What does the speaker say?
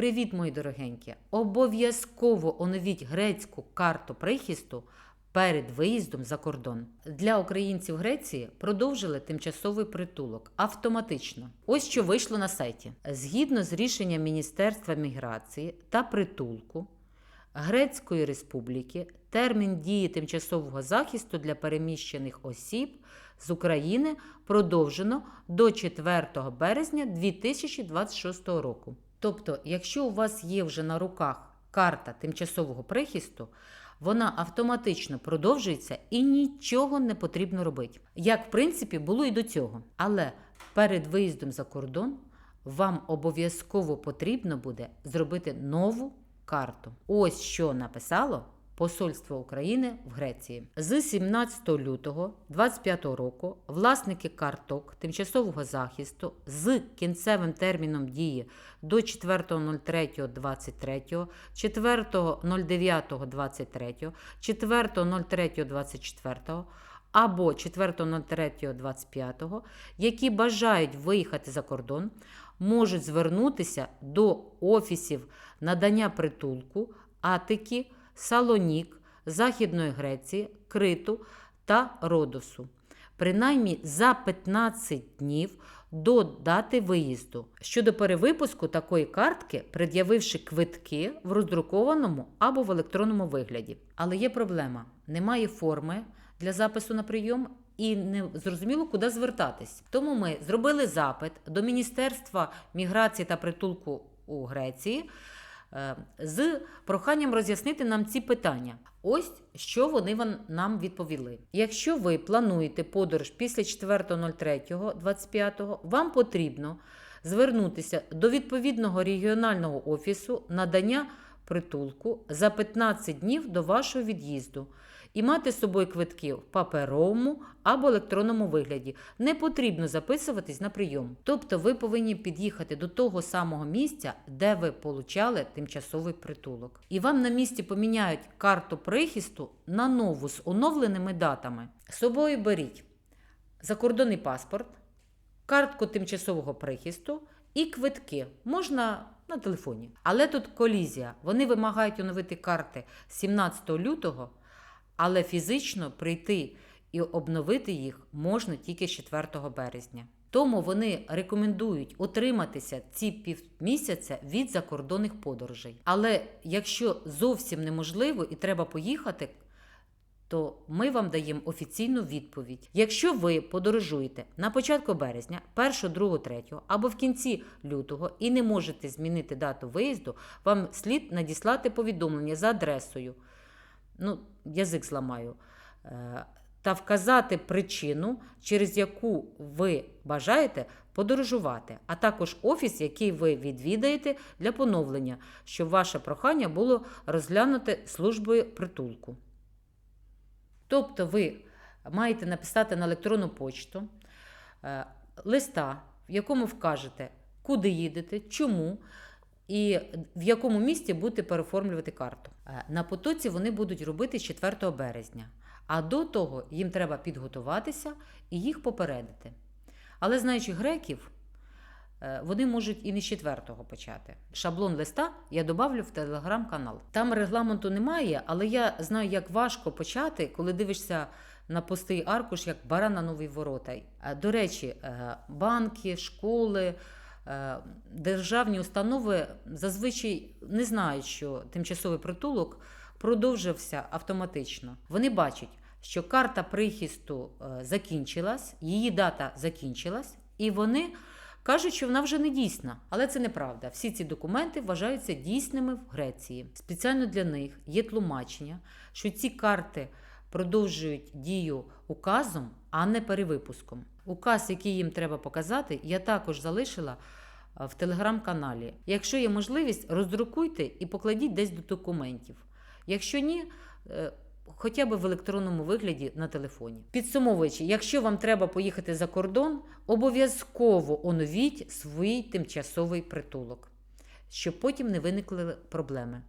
Привіт, мої дорогенькі! Обов'язково оновіть грецьку карту прихисту перед виїздом за кордон. Для українців Греції продовжили тимчасовий притулок автоматично. Ось що вийшло на сайті. Згідно з рішенням Міністерства міграції та притулку Грецької Республіки, термін дії тимчасового захисту для переміщених осіб з України продовжено до 4 березня 2026 року. Тобто, якщо у вас є вже на руках карта тимчасового прихисту, вона автоматично продовжується і нічого не потрібно робити. Як в принципі було і до цього. Але перед виїздом за кордон вам обов'язково потрібно буде зробити нову карту. Ось що написало Посольство України в Греції. З 17 лютого 2025 року власники карток тимчасового захисту з кінцевим терміном дії до 4.03.23, 4.09.23, 4.03.24 або 4.03.25, які бажають виїхати за кордон, можуть звернутися до офісів надання притулку, Атики, Салонік, Західної Греції, Криту та Родосу. Принаймні за 15 днів до дати виїзду. Щодо перевипуску такої картки, пред'явивши квитки в роздрукованому або в електронному вигляді. Але є проблема: немає форми для запису на прийом. І не зрозуміло, куди звертатись. Тому ми зробили запит до Міністерства міграції та притулку у Греції з проханням роз'яснити нам ці питання. Ось що вони нам відповіли. Якщо ви плануєте подорож після 4.03.25, вам потрібно звернутися до відповідного регіонального офісу надання притулку за 15 днів до вашого від'їзду і мати з собою квитки в паперовому або електронному вигляді. Не потрібно записуватись на прийом. Тобто ви повинні під'їхати до того самого місця, де ви получали тимчасовий притулок. І вам на місці поміняють карту прихисту на нову з оновленими датами. З собою беріть закордонний паспорт, картку тимчасового прихисту і квитки. Можна на телефоні. Але тут колізія. Вони вимагають оновити карти 17 лютого, але фізично прийти і обновити їх можна тільки з 4 березня. Тому вони рекомендують утриматися ці півмісяця від закордонних подорожей. Але якщо зовсім неможливо і треба поїхати, то ми вам даємо офіційну відповідь. Якщо ви подорожуєте на початку березня, 1, 2, 3 або в кінці лютого і не можете змінити дату виїзду, вам слід надіслати повідомлення за адресою. Ну, язик зламаю. Е, Та вказати причину, через яку ви бажаєте подорожувати, а також офіс, який ви відвідаєте для поновлення, щоб ваше прохання було розглянуте службою притулку. Тобто ви маєте написати на електронну почту е, листа, в якому вкажете, куди їдете, чому і в якому місці будете переоформлювати карту. Е, На потоці вони будуть робити з 4 березня, а до того їм треба підготуватися і їх попередити. Але знаючи греків, е, вони можуть і не з 4-го почати. Шаблон листа я добавлю в телеграм-канал. Там регламенту немає, але я знаю, як важко почати, коли дивишся на пустий аркуш, як баран на нові ворота. Е, До речі, банки, школи. Е, Державні установи зазвичай не знають, що тимчасовий притулок продовжився автоматично. Вони бачать, що карта прихисту е, закінчилась, її дата закінчилась, і вони кажуть, що вона вже не дійсна. Але це неправда. Всі ці документи вважаються дійсними в Греції. Спеціально для них є тлумачення, що ці карти продовжують дію указом, а не перевипуском. Указ, який їм треба показати, я також залишила е, в телеграм-каналі. Якщо є можливість, роздрукуйте і покладіть десь до документів. Якщо ні, е, хоча б в електронному вигляді на телефоні. Підсумовуючи, якщо вам треба поїхати за кордон, обов'язково оновіть свій тимчасовий притулок, щоб потім не виникли проблеми.